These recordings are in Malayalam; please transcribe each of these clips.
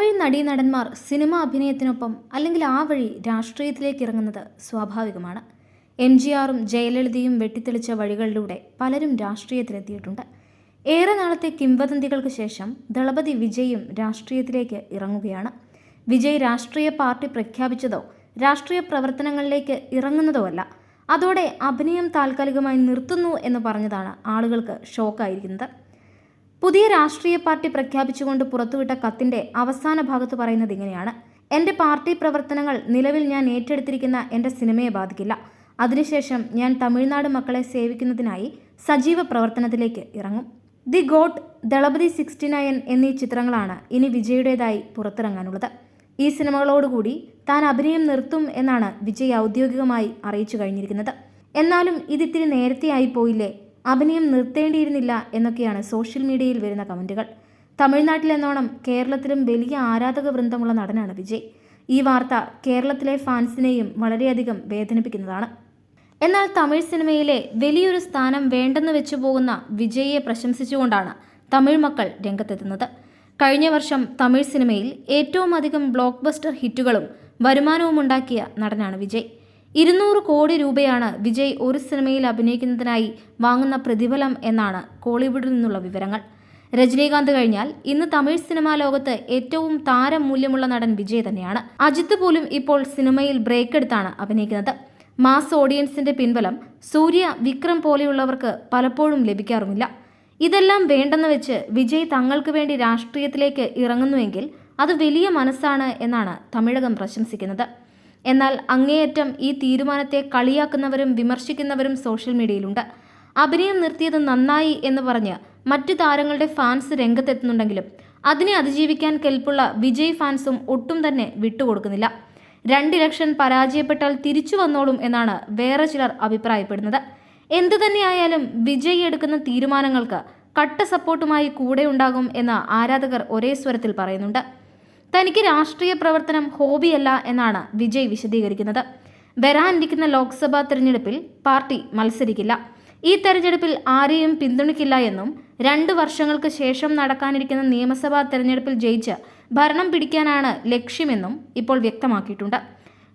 തമിഴ് നടീനടന്മാർ സിനിമ അഭിനയത്തിനൊപ്പം അല്ലെങ്കിൽ ആ വഴി രാഷ്ട്രീയത്തിലേക്ക് ഇറങ്ങുന്നത് സ്വാഭാവികമാണ്. എം ജി ആറും ജയലളിതയും വെട്ടിത്തെളിച്ച വഴികളിലൂടെ പലരും രാഷ്ട്രീയത്തിലെത്തിയിട്ടുണ്ട്. ഏറെ നാളത്തെ കിംവദന്തികൾക്ക് ശേഷം ദളപതി വിജയും രാഷ്ട്രീയത്തിലേക്ക് ഇറങ്ങുകയാണ്. വിജയ് രാഷ്ട്രീയ പാർട്ടി പ്രഖ്യാപിച്ചതോ രാഷ്ട്രീയ പ്രവർത്തനങ്ങളിലേക്ക് ഇറങ്ങുന്നതോ അല്ല അതോടെ അഭിനയം താൽക്കാലികമായി നിർത്തുന്നു എന്ന് പറഞ്ഞതാണ് ആളുകൾക്ക് ഷോക്കായിരിക്കുന്നത്. പുതിയ രാഷ്ട്രീയ പാർട്ടി പ്രഖ്യാപിച്ചുകൊണ്ട് പുറത്തുവിട്ട കത്തിന്റെ അവസാന ഭാഗത്ത് പറയുന്നത് ഇങ്ങനെയാണ്. എന്റെ പാർട്ടി പ്രവർത്തനങ്ങൾ നിലവിൽ ഞാൻ ഏറ്റെടുത്തിരിക്കുന്ന എന്റെ സിനിമയെ ബാധിക്കില്ല. അതിനുശേഷം ഞാൻ തമിഴ്നാട് മക്കളെ സേവിക്കുന്നതിനായി സജീവ പ്രവർത്തനത്തിലേക്ക് ഇറങ്ങും. The goat Thalapathy sixty nine എന്നീ ചിത്രങ്ങളാണ് ഇനി വിജയുടേതായി പുറത്തിറങ്ങാനുള്ളത്. ഈ സിനിമകളോടുകൂടി താൻ അഭിനയം നിർത്തും എന്നാണ് വിജയ് ഔദ്യോഗികമായി അറിയിച്ചു കഴിഞ്ഞിരിക്കുന്നത്. എന്നാലും ഇതിത്തിരി നേരത്തെയായി പോയില്ലേ? അഭിനയം നിർത്തേണ്ടിയിരുന്നില്ല എന്നൊക്കെയാണ് സോഷ്യൽ മീഡിയയിൽ വരുന്ന കമന്റുകൾ തമിഴ്നാട്ടിലെന്നോണം കേരളത്തിലും വലിയ ആരാധക വൃന്ദമുള്ള നടനാണ് വിജയ്. ഈ വാർത്ത കേരളത്തിലെ ഫാൻസിനെയും വളരെയധികം വേദനിപ്പിക്കുന്നതാണ്. എന്നാൽ തമിഴ് സിനിമയിലെ വലിയൊരു സ്ഥാനം വേണ്ടെന്ന് വെച്ചു പോകുന്ന വിജയിയെ പ്രശംസിച്ചുകൊണ്ടാണ് തമിഴ് മക്കൾ രംഗത്തെത്തുന്നത്. കഴിഞ്ഞ വർഷം തമിഴ് സിനിമയിൽ ഏറ്റവും അധികം ബ്ലോക്ക് ബസ്റ്റർ ഹിറ്റുകളും വരുമാനവും ഉണ്ടാക്കിയ നടനാണ് വിജയ്. ഇരുന്നൂറ് കോടി രൂപയാണ് വിജയ് ഒരു സിനിമയിൽ അഭിനയിക്കുന്നതിനായി വാങ്ങുന്ന പ്രതിഫലം എന്നാണ് കോളിവുഡിൽ നിന്നുള്ള വിവരങ്ങൾ. രജനീകാന്ത് കഴിഞ്ഞാൽ ഇന്ന് തമിഴ് സിനിമാ ലോകത്ത് ഏറ്റവും താരമൂല്യമുള്ള നടൻ വിജയ് തന്നെയാണ്. അജിത്ത് പോലും ഇപ്പോൾ സിനിമയിൽ ബ്രേക്ക് എടുത്താണ് അഭിനയിക്കുന്നത്. മാസ് ഓഡിയൻസിന്റെ പിൻബലം സൂര്യ വിക്രം പോലെയുള്ളവർക്ക് പലപ്പോഴും ലഭിക്കാറുമില്ല. ഇതെല്ലാം വേണ്ടെന്ന് വെച്ച് വിജയ് തങ്ങൾക്ക് വേണ്ടി രാഷ്ട്രീയത്തിലേക്ക് ഇറങ്ങുന്നുവെങ്കിൽ അത് വലിയ മനസ്സാണ് എന്നാണ് തമിഴകം പ്രശംസിക്കുന്നത്. എന്നാൽ അങ്ങേയറ്റം ഈ തീരുമാനത്തെ കളിയാക്കുന്നവരും വിമർശിക്കുന്നവരും സോഷ്യൽ മീഡിയയിലുണ്ട്. അഭിനയം നിർത്തിയത് നന്നായി എന്ന് പറഞ്ഞ് മറ്റു താരങ്ങളുടെ ഫാൻസ് രംഗത്തെത്തുന്നുണ്ടെങ്കിലും അതിനെ അതിജീവിക്കാൻ കെൽപ്പുള്ള വിജയ് ഫാൻസും ഒട്ടും തന്നെ വിട്ടുകൊടുക്കുന്നില്ല. രണ്ട് ഇലക്ഷൻ പരാജയപ്പെട്ടാൽ തിരിച്ചു വന്നോളും എന്നാണ് വേറെ ചിലർ അഭിപ്രായപ്പെടുന്നത്. എന്തു തന്നെയായാലും വിജയ് എടുക്കുന്ന തീരുമാനങ്ങൾക്ക് കട്ട സപ്പോർട്ടുമായി കൂടെ ഉണ്ടാകും എന്ന് ആരാധകർ ഒരേ സ്വരത്തിൽ പറയുന്നുണ്ട്. തനിക്ക് രാഷ്ട്രീയ പ്രവർത്തനം ഹോബിയല്ല എന്നാണ് വിജയ് വിശദീകരിക്കുന്നത്. വരാനിരിക്കുന്ന ലോക്സഭാ തെരഞ്ഞെടുപ്പിൽ പാർട്ടി മത്സരിക്കില്ല. ഈ തെരഞ്ഞെടുപ്പിൽ ആരെയും പിന്തുണയ്ക്കില്ല എന്നും രണ്ട് വർഷങ്ങൾക്ക് ശേഷം നടക്കാനിരിക്കുന്ന നിയമസഭാ തെരഞ്ഞെടുപ്പിൽ ജയിച്ച് ഭരണം പിടിക്കാനാണ് ലക്ഷ്യമെന്നും ഇപ്പോൾ വ്യക്തമാക്കിയിട്ടുണ്ട്.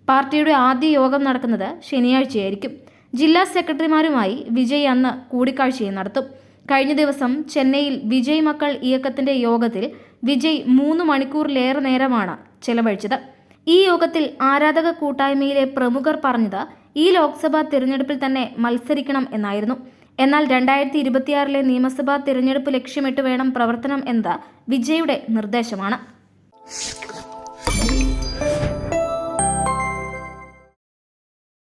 പാർട്ടിയുടെ ആദ്യ യോഗം നടക്കുന്നത് ശനിയാഴ്ചയായിരിക്കും. ജില്ലാ സെക്രട്ടറിമാരുമായി വിജയ് അന്ന് കൂടിക്കാഴ്ചയും നടത്തും. കഴിഞ്ഞ ദിവസം ചെന്നൈയിൽ വിജയ് മക്കൾ ഇയക്കത്തിന്റെ യോഗത്തിൽ വിജയ് മൂന്ന് മണിക്കൂറിലേറെ നേരമാണ് ചെലവഴിച്ചത്. ഈ യോഗത്തിൽ ആരാധക കൂട്ടായ്മയിലെ പ്രമുഖർ പറഞ്ഞത് ഈ ലോക്സഭാ തിരഞ്ഞെടുപ്പിൽ തന്നെ മത്സരിക്കണം എന്നായിരുന്നു. എന്നാൽ രണ്ടായിരത്തി ഇരുപത്തിയാറിലെ നിയമസഭാ തിരഞ്ഞെടുപ്പ് ലക്ഷ്യമിട്ട് വേണം പ്രവർത്തനം എന്നത് വിജയുടെ നിർദ്ദേശമാണ്.